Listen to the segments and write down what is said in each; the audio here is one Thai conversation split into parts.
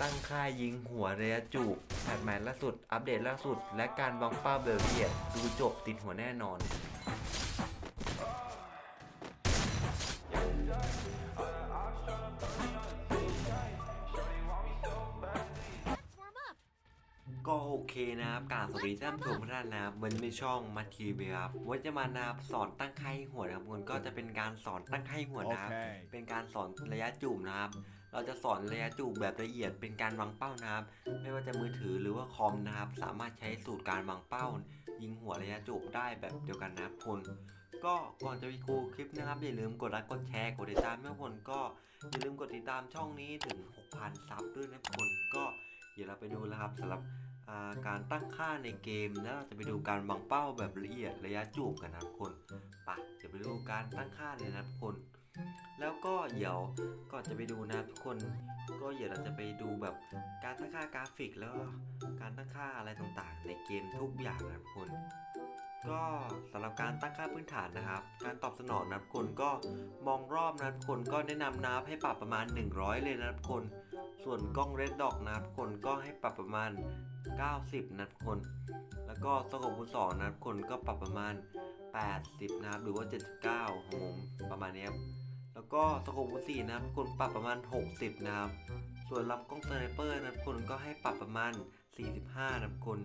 ตั้งค่ายิงหัวระยะจุกแพทใหม่ล่าสุด อัปเดตล่าสุด และการวางเป้าเบลเยียดดูจบติดหัวแน่นอน Warm up. ก็โอเคนะครับกราบสวัสดีท่านผู้ชมทุกท่านนะครับวันนี้ในช่องมาทีวีครับวันจะมานะครับสอนตั้งค่ายิงหัวนะครับมันก็จะเป็นการสอนตั้งค่ายิงหัวนะครับโอเคเป็นการสอนระยะจูบนะครับ เราจะสอนระยะจูบแบบละเอียดเป็นการวางเป้านะครับ ไม่ว่าจะมือถือหรือว่าคอมนะครับ สามารถใช้สูตรการวางเป้า ยิงหัวระยะจูบได้แบบเดียวกันนะครับคนก็ก่อนจะไปดูคลิปนะครับ อย่าลืมกดไลค์กดแชร์กดติดตามแม่คนก็อย่าลืมกดติดตามช่องนี้ถึง 6,000 ซับด้วยนะคนก็เดี๋ยวเราไปดูนะครับสำหรับอ่าการตั้งค่าในเกมแล้วเราจะไปดูการวางเป้าแบบละเอียดระยะจูบกันนะครับคนไปเดี๋ยวไปดูการตั้งค่าเลยนะครับคน แล้วก็เดี๋ยวก่อนจะไปดูนะทุกคนก็เดี๋ยวเราจะไปดูแบบการตั้งค่ากราฟิกแล้วก็การตั้งค่าอะไรต่างๆ ในเกมทุกอย่างนะทุกคนก็สำหรับการตั้งค่าพื้นฐานนะครับ การตอบสนองนะครับคนก็มองรอบนะครับคนก็แนะนำนับให้ปรับประมาณ 100 เลยนะครับคน ส่วนกล้องเรดดอกนะครับคนก็ให้ปรับประมาณ 90 นะครับคน แล้วก็สกปคูณสองนะครับคนก็ปรับประมาณ 80 นะครับหรือว่า 79ของผมประมาณนี้ครับ แล้วก็สโคปคูณ4นะครับคนปรับประมาณ 60 นะครับ ส่วนลำกล้องสไนเปอร์นะครับคนก็ให้ปรับประมาณ 45 นะครับคน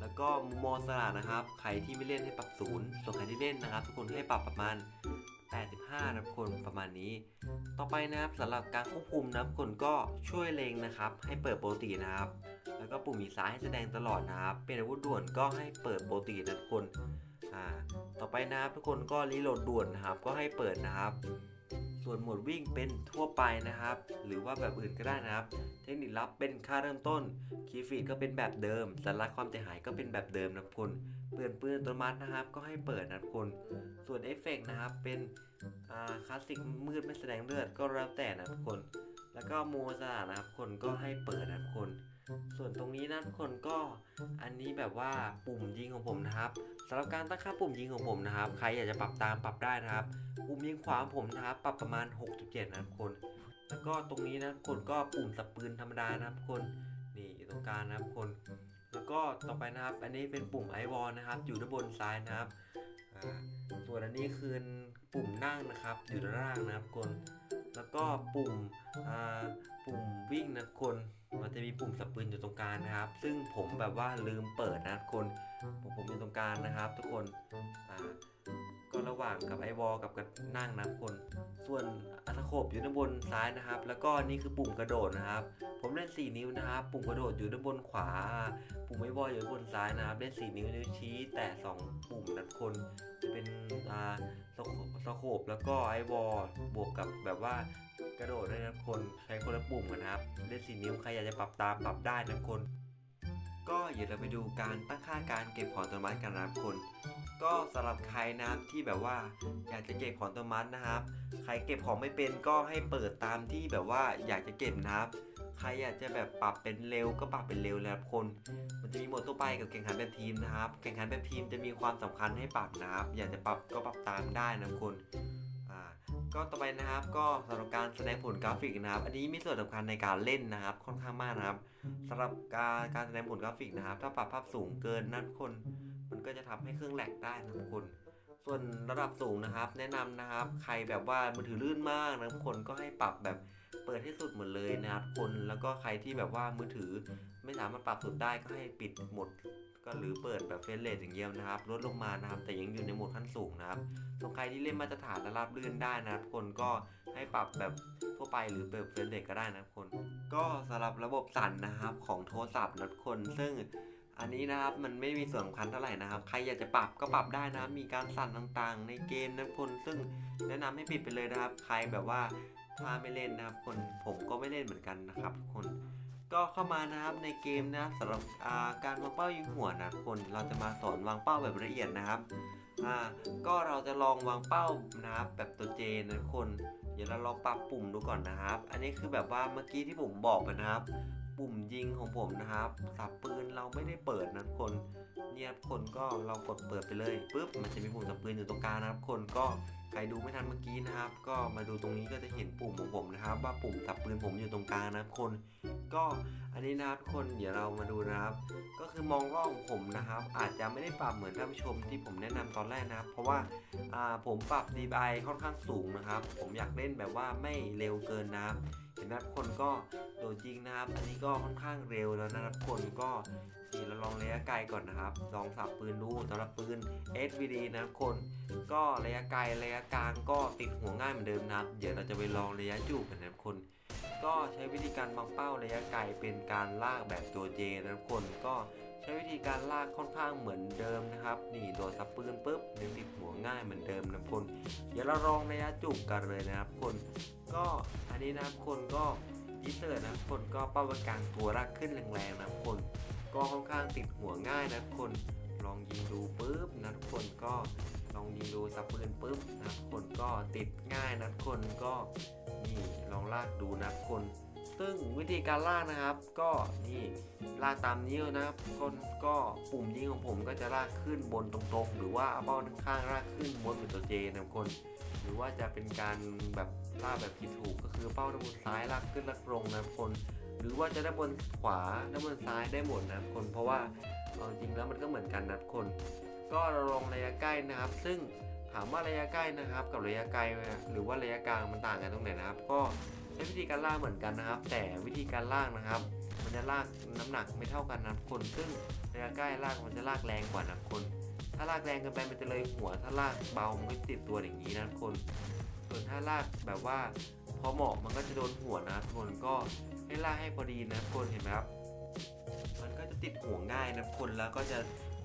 แล้วก็มุมมองสลัดนะครับ ใครที่ไม่เล่นให้ปรับศูนย์ส่วนใครที่เล่นนะครับ ทุกคนให้ปรับประมาณ 85 นะครับคนประมาณนี้ ต่อไปนะครับสำหรับการควบคุมนะครับคนก็ช่วยเล็งนะครับ ให้เปิดโปกตินะครับ แล้วก็ปุ่มหมีซ้ายให้แสดงตลอดนะครับ เป็นอาวุธด่วนก็ให้เปิดโปกตินะทุกคนอ่าต่อไปนะครับทุกคนก็รีโหลดด่วนนะครับ ก็ให้เปิดนะครับ ส่วนหมดวิ่งเป็นทั่วไปนะครับ หรือว่าแบบอื่นก็ได้นะครับ เทคนิคลับเป็นค่าเริ่มต้น คีย์ฟีดก็เป็นแบบเดิมสัญลักษณ์ความเสียหายก็เป็นแบบเดิมนะคุณเปลี่ยนปืนอัตโนมัตินะครับ ก็ให้เปิดนะคุณส่วนเอฟเฟกต์นะครับเป็นคลาสสิกมืดไม่แสดงเลือดก็แล้วแต่นะครับคุณแล้วก็โมซานะครับคนก็ให้เปิดนะครับคุณ ส่วนตรงนี้นะทุกคนก็อันนี้แบบว่าปุ่มยิงของผมนะครับสำหรับการตั้งค่าปุ่มยิงของผมนะครับ ใครอยากจะปรับตามปรับได้นะครับ ปุ่มยิงขวาผมนะครับ ปรับประมาณ 6.7 นะทุกคน แล้วก็ตรงนี้นะทุกคนก็ปุ่มสับปืนธรรมดานะครับทุกคนนี่อยู่ตรงกลางนะครับทุกคน แล้วก็ต่อไปนะครับ อันนี้เป็นปุ่มไอวอลนะครับ อยู่ด้านบนซ้ายนะครับอ่าส่วนอันนี้คือปุ่มนั่งนะครับ อยู่ด้านล่างนะครับทุกคน แล้วก็ปุ่มปุ่มวิ่งนะคนมันจะมีปุ่มสับปืนอยู่ตรงกลางนะครับ ซึ่งผมแบบว่าลืมเปิดนะคนผมผมอยู่ตรงกลางนะครับ ทุกคนอ่า ก็ระหว่างกับไอวอลกับกับนั่งนะทุกคน ส่วนอัตโขบอยู่ด้านบนซ้ายนะครับ แล้วก็นี่คือปุ่มกระโดดนะครับ ผมเล่น 4 นิ้วนะครับ ปุ่มกระโดดอยู่ด้านบนขวา ปุ่มไอวอลอยู่ด้านบนซ้ายนะครับ เล่น 4 นิ้วนิ้วชี้แต่ 2 ปุ่มนะทุกคน จะเป็นอ่าสโคสโคบแล้วก็ไอวอลบวกกับแบบว่ากระโดดด้วยนะทุกคนใช้คนละปุ่มกันนะครับ เล่น4นิ้วใครอยากจะปรับตามปรับได้นะทุกคน ก็เดี๋ยวเราไปดูการตั้งค่าการเก็บของอัตโนมัติกันนะครับทุกคนก็สำหรับใครนะครับที่แบบว่าอยากจะเก็บของอัตโนมัตินะครับ ใครเก็บของไม่เป็นก็ให้เปิดตามที่แบบว่าอยากจะเก็บนะครับใครอยากจะแบบปรับเป็นเร็วก็ปรับเป็นเร็วเลยครับคน มันจะมีโหมดทั่วไปกับแข่งขันแบบทีมนะครับ แข่งขันแบบทีมจะมีความสำคัญให้ปรับนะครับ อยากจะปรับก็ปรับตามได้นะคุณ ก็ต่อไปนะครับก็สำหรับการแสดงผลกราฟิกนะครับ อันนี้มีส่วนสำคัญในการเล่นนะครับ ค่อนข้างมากนะครับสำหรับการการแสดงผลกราฟิกนะครับ ถ้าปรับภาพสูงเกินนะทุกคน มันก็จะทำให้เครื่องแหลกได้นะทุกคน ส่วนระดับสูงนะครับ แนะนำนะครับ ใครแบบว่ามือถือลื่นมากนะทุกคนก็ให้ปรับแบบเปิดให้สุดหมดเลยนะครับคนแล้วก็ใครที่แบบว่ามือถือไม่สามารถปรับสุดได้ก็ให้ปิดหมด ก็หรือเปิดแบบเฟรนเรทอย่างเดียวนะครับลดลงมานะครับแต่ยังอยู่ในโหมดขั้นสูงนะครับส่วนใครที่เล่นมาตรฐานและราบลื่นได้นะครับคนก็ให้ปรับแบบทั่วไปหรือเปิดเฟรนเรทก็ได้นะทุกคน ก็สำหรับระบบสั่นนะครับของโทรศัพท์นะคนซึ่งอันนี้นะครับมันไม่มีส่วนสำคัญเท่าไหร่นะครับ ใครอยากจะปรับก็ปรับได้นะมีการสั่นต่างๆ ในเกมนะคนซึ่งแนะนำให้ปิดไปเลยนะครับ ใครแบบว่าถ้าไม่เล่นนะครับคนผมก็ไม่เล่นเหมือนกันนะครับทุกคน ก็เข้ามานะครับในเกมนะสำหรับาการวางเป้ายิงหัวนะคนเราจะมาสอนวางเป้าแบบละเอียดนะครับอ่าก็เราจะลองวางเป้านะครับแบบตัวเจนะคน เดี๋ยวเราลองปรับปุ่มดูก่อนนะครับ อันนี้คือแบบว่าเมื่อกี้ที่ผมบอกไปนะครับ ปุ่มยิงของผมนะครับสับปืนเราไม่ได้เปิดนะคน เนี่ยคนก็เรากดเปิดไปเลยปุ๊บมันจะมีปุ่มสับปืนอยู่ตรงกลางนะครับ คนก็ใครดูไม่ทันเมื่อกี้นะครับ ก็มาดูตรงนี้ก็จะเห็นปุ่มของผมนะครับ ว่าปุ่มสับปืนผมอยู่ตรงกลางนะครับคน ก็อันนี้นะครับทุกคนเดี๋ยวเรามาดูนะครับ ก็คือมองรอบของผมนะครับ อาจจะไม่ได้ปรับเหมือนท่านผู้ชมที่ผมแนะนำตอนแรกนะครับ เพราะว่าผมปรับ DPI ค่อนข้างสูงนะครับ ผมอยากเล่นแบบว่าไม่เร็วเกินนะครับเห็นไหมคนก็โดดจริงนะครับ อันนี้ก็ค่อนข้างเร็วแล้วนะครับคนก็นี่เราลองระยะไกลก่อนนะครับลองสับปืนดูสำหรับปืน SVD นะคนก็ระยะไกลระยะกลางก็ติดหัวง่ายเหมือนเดิมนะครับ เดี๋ยวเราจะไปลองระยะจูบกันนะคนก็ใช้วิธีการวางเป้าระยะไกลเป็นการลากแบบตัวเจนะคนก็ใช้วิธีการลากค่อนข้างเหมือนเดิมนะครับนี่โดดสับปืนปุ๊บดึงติดหัวง่ายเหมือนเดิมนะคนเดี๋ยวเราลองระยะจูบกันเลยนะครับคนก็อันนี้นะครับคนก็อิเซอร์นะทุกคนก็เป้าประกลางตัวลากขึ้นแรงๆนะทุกคน ก็ค่อนข้างติดหัวง่ายนะทุกคนลองยิงดูปุ๊บนะทุกคนก็ลองยิงดูสับปืนปุ๊บนะทุกคนก็ติดง่ายนะทุกคนก็นี่ลองลากดูนะทุกคนซึ่งวิธีการลากนะครับ ก็นี่ลากตามนิ้วนะครับกคนก็ปุ่มยิงของผมก็จะลากขึ้นบนตรงๆ หรือว่าเอาเป้าด้านข้างลากขึ้นบนเป็นตัวเจนะทุกคน รือว่าจะเป็นการแบบลากแบบผิดถูกก็คือเป้าด้านบนซ้ายลากขึ้นลากลงนะคน หรือว่าจะด้านบนขวาด้านบนซ้ายได้หมดนะคน เพราะว่าเอาจริงแล้วมันก็เหมือนกันนะคน ก็เราลองระยะใกล้นะครับ ซึ่งถามว่าระยะใกล้นะครับ กับระยะไกลหรือว่าระยะกลางมันต่างกันตรงไหนนะครับ ก็ใช้วิธีการลากเหมือนกันนะครับ แต่วิธีการลากนะครับ มันจะลากน้ำหนักไม่เท่ากันนะคนซึ่งระยะใกล้ลากมันจะลากแรงกว่านะทุกคน ถ้าลากแรงเกินไปมันจะเลยหัว ถ้าลากเบามันก็ติดตัวอย่างนี้นะคน ส่วนถ้าลากแบบว่าพอเหมาะมันก็จะโดนหัวนะทุกคนก็ให้ลากให้พอดีนะคนเห็นไหมครับ มันก็จะติดหัวง่ายนะคนแล้วก็จะ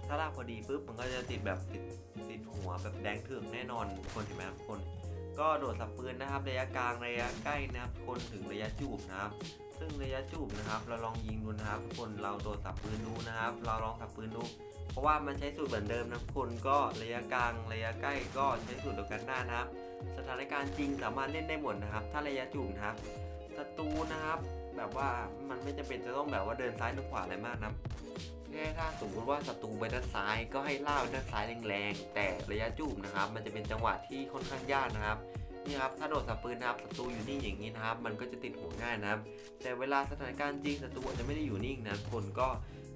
ถ้าลากพอดีปุ๊บมันก็จะติดแบบติดติดหัวแบบแดงเถือกแน่นอนคนเห็นไหมครับคน ก็โดดสับปืนนะครับ ระยะกลางระยะใกล้นะครับคนถึงระยะจูบนะครับ ซึ่งระยะจูบนะครับ เราลองยิงดูนะครับทุกคนเราโดดสับปืนดูนะครับ เราลองสับปืนดู เพราะว่ามันใช้สูตรเหมือนเดิมนะทุกคนก็ระยะกลางระยะใกล้ก็ใช้สูตรเดียวกันได้นะครับ สถานการณ์จริงสามารถเล่นได้หมดนะครับ ถ้าระยะจูบนะครับศัตรูนะครับ แบบว่ามันไม่จำเป็นจะต้องแบบว่าเดินซ้ายหรือขวาอะไรมากนะ แค่ถ้าสมมติว่าศัตรูไปด้านซ้าย ก็ให้ล่าไปด้านซ้ายแรงๆ แต่ระยะจูบนะครับ มันจะเป็นจังหวะที่ค่อนข้างยากนะครับนี่ครับถ้าโดดสับปืนนะครับศัตรูอยู่นิ่งอย่างนี้นะครับ มันก็จะติดหัวง่ายนะครับ แต่เวลาสถานการณ์จริงศัตรูอาจจะไม่ได้อยู่นิ่งนะคนก็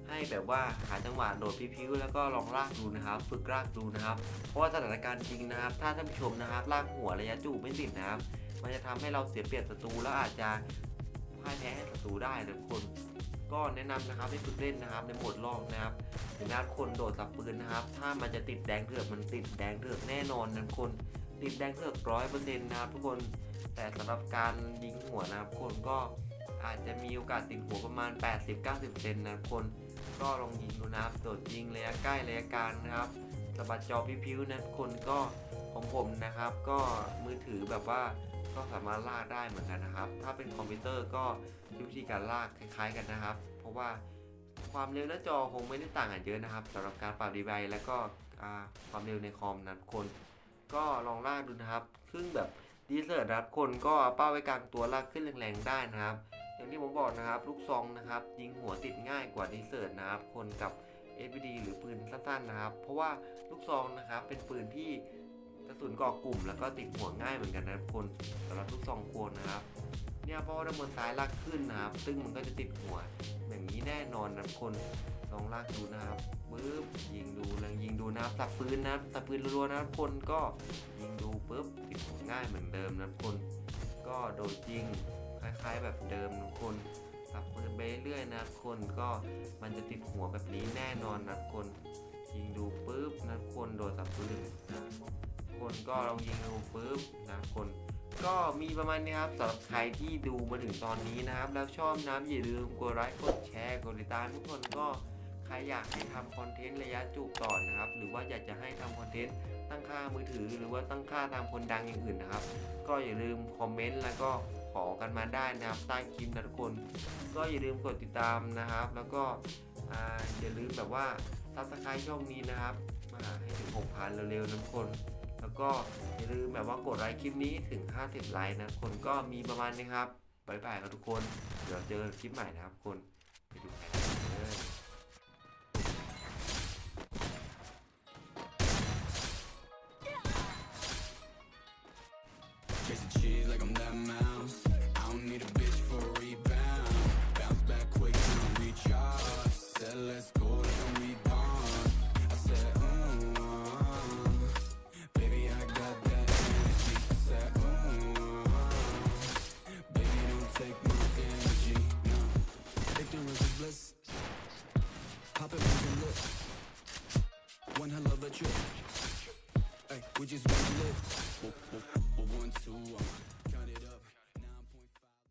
ให้แบบว่าหาจังหวะโดดพิ้วๆแล้วก็ลองลากดูนะครับ ฝึกลากดูนะครับ เพราะว่าสถานการณ์จริงนะครับ ถ้าท่านผู้ชมนะครับลากหัวระยะจูบไม่ติดนะครับ มันจะทำให้เราเสียเปรียบศัตรูแล้วอาจจะพ่ายแพ้ให้ศัตรูได้นะคน ก็แนะนำนะครับให้ฝึกเล่นนะครับในโหมดลอกนะครับถึงแม้คนโดดสับปืนนะครับ ถ้ามันจะติดแดงเถือกมันติดแดงเถือกแน่นอนนะคนติดแดงเถือกร้อยเปอร์เซ็นต์นะครับทุกคนแต่สำหรับการยิงหัวนะครับคนก็อาจจะมีโอกาสติดหัวประมาณ 80-90เซนนะคนก็ลองยิงดูนะครับโดดยิงระยะใกล้ระยะกลางนะครับสะบัดจอพิ้วๆนะคนก็ของผมนะครับ ก็มือถือแบบว่า ก็สามารถลากได้เหมือนกันนะครับ ถ้าเป็นคอมพิวเตอร์ก็วิธีการลากคล้าย ๆ กันนะครับ เพราะว่าความเร็วหน้าจอคงไม่ได้ต่างกันเยอะนะครับสำหรับการปรับดีไวแล้วก็ความเร็วในคอมนะทุกคน ก็ลองลากดูนะครับซึ่งแบบดีเซอร์นะครับคนก็เป้าไว้กลางตัวลากขึ้นแรงๆได้นะครับ อย่างที่ผมบอกนะครับลูกซองนะครับ ยิงหัวติดง่ายกว่าดีเซอร์นะครับ คนกับ SVD หรือปืนสั้นๆนะครับ เพราะว่าลูกซองนะครับเป็นปืนที่ กระสุนก่อกลุ่มแล้วก็ติดหัวง่ายเหมือนกันนะคนสำหรับลูกซองควรนะครับ เนี่ยเพราะว่าด้านบนซ้ายลากขึ้นนะครับ ซึ่งมันก็จะติดหัวอย่างนี้แน่นอนนะคนลองลากดูนะครับปึ๊บยิงดูลองยิงดูนะครับสับปืนนะครับสับปืนรัวๆนะครับคนก็ยิงดูปึ๊บติดหัวง่ายเหมือนเดิมนะครับคนก็โดดยิงคล้ายๆแบบเดิมทุกคนสับปืนไปเรื่อยนะคนก็มันจะติดหัวแบบนี้แน่นอนนะคนยิงดูปุ๊บนะทุกคนโดดสับปืนนะ คนก็ลองยิงดูปุ๊บนะคน ก็มีประมาณนี้ครับสำหรับใครที่ดูมาถึงตอนนี้นะครับ แล้วชอบนะอย่าลืมกดไลค์กดแชร์กดติดตามทุกคนก็ใครอยากให้ทำคอนเทนต์ระยะจูบต่อนะครับ หรือว่าอยากจะให้ทำคอนเทนต์ตั้งค่ามือถือ หรือว่าตั้งค่าตามคนดังอย่างอื่นนะครับ ก็อย่าลืมคอมเมนต์แล้วก็ขอกันมาได้นะครับใต้คลิปนะทุกคน ก็อย่าลืมกดติดตามนะครับ แล้วก็อย่าลืมแบบว่าซับสไครต์ช่องนี้นะครับมาให้ถึง6,000เร็วๆนะทุกคน ก็อย่าลืมแบบว่ากดไลค์คลิปนี้ถึง 50 ไลค์นะคนก็มีประมาณนี้ครับบายบายครับทุกคน เดี๋ยวเจอคลิปใหม่นะครับคนไปดูกัน